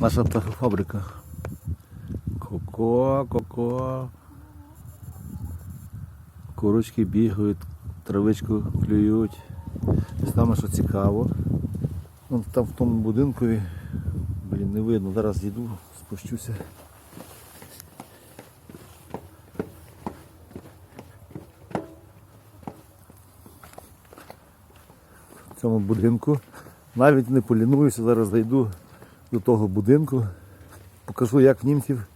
Наша птахофабрика. Коко, коко. Курочки бігають, травичку клюють. Саме що цікаво. Вон там в тому будинкові, блін, не видно, зараз йду, спущуся. В цьому будинку. Навіть не полінуюся, зараз зайду до того будинку, покажу, як німців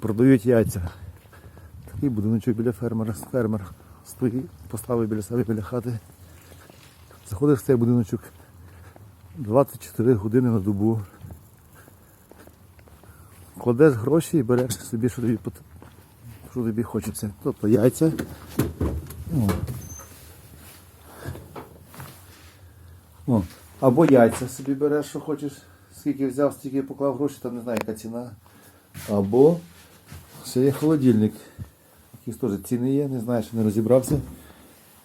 продають яйця. Такий будиночок біля фермера. Фермер стоїть, поставив біля себе біля хати. Заходиш в цей будиночок 24 години на добу. Кладеш гроші і береш собі, що тобі, що тобі хочеться. Тобто яйця. О. О. Або яйця собі береш, що хочеш, скільки взяв, стільки поклав гроші, там не знаю, яка ціна. Або ще є холодильник. Якісь теж ціни є, не знаю, що не розібрався.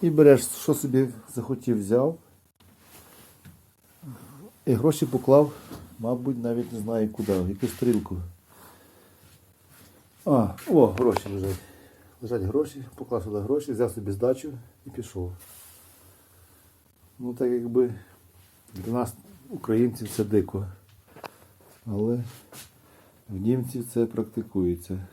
І береш, що собі захотів, взяв. І гроші поклав, мабуть, навіть не знаю куди, в якусь стрілку. А, о, гроші лежать. Лежать гроші, поклав сюди гроші, взяв собі здачу і пішов. Ну так якби для нас, українців, це дико. Але в німців це практикується.